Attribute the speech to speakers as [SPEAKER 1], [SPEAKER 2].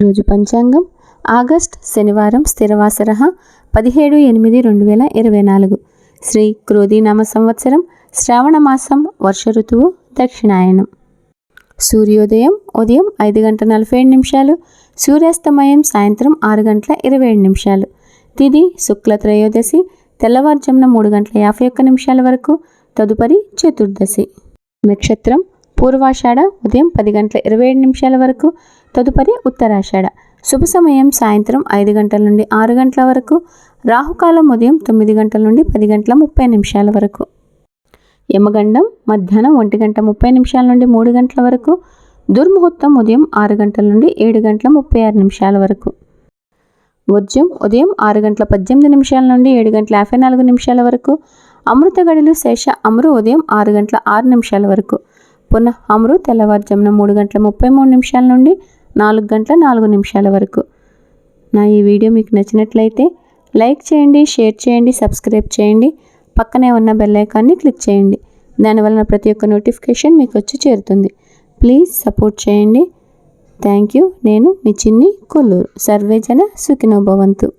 [SPEAKER 1] రోజు పంచాంగం. ఆగస్ట్ శనివారం స్థిరవాసర పదిహేడు ఎనిమిది రెండు వేల ఇరవై నాలుగు. శ్రీ క్రోధీనామ సంవత్సరం శ్రావణ మాసం వర్ష ఋతువు దక్షిణాయనం. సూర్యోదయం ఉదయం ఐదు గంటల నలభై ఏడు నిమిషాలు. సూర్యాస్తమయం సాయంత్రం ఆరు గంటల ఇరవై ఏడు నిమిషాలు. తిది శుక్ల త్రయోదశి తెల్లవారుజామున మూడు గంటల యాభై ఒక్క నిమిషాల వరకు. తదుపరి చతుర్దశి. నక్షత్రం పూర్వాషాఢ ఉదయం పది గంటల ఇరవై ఏడు నిమిషాల వరకు తదుపరి ఉత్తరాషాఢ. శుభ సమయం సాయంత్రం ఐదు గంటల నుండి ఆరు గంటల వరకు రాహుకాలం ఉదయం తొమ్మిది గంటల నుండి పది గంటల ముప్పై నిమిషాల వరకు. యమగండం మధ్యాహ్నం ఒంటి గంట ముప్పై నిమిషాల నుండి మూడు గంటల వరకు దుర్ముహూర్తం ఉదయం ఆరు గంటల నుండి ఏడు గంటల ముప్పై ఆరు నిమిషాల వరకు. వర్జ్యం ఉదయం ఆరు గంటల పద్దెనిమిది నిమిషాల నుండి ఏడు గంటల యాభై నాలుగు నిమిషాల వరకు అమృత గడిలు శేష అమరు ఉదయం ఆరు గంటల ఆరు నిమిషాల వరకు. పునః అమరు తెల్లవారుజామున మూడు గంటల ముప్పై మూడు నిమిషాల నుండి నాలుగు గంటల నాలుగు నిమిషాల వరకు. నా ఈ వీడియో మీకు నచ్చినట్లయితే లైక్ చేయండి షేర్ చేయండి సబ్స్క్రైబ్ చేయండి. పక్కనే ఉన్న బెల్ ఐకాన్ని క్లిక్ చేయండి. దానివలన ప్రతి ఒక్క నోటిఫికేషన్ మీకు వచ్చి చేరుతుంది. ప్లీజ్ సపోర్ట్ చేయండి. Thank you. నేను మీ చిన్ని కొల్లూరు. సర్వేజన సుఖినోభవంతు.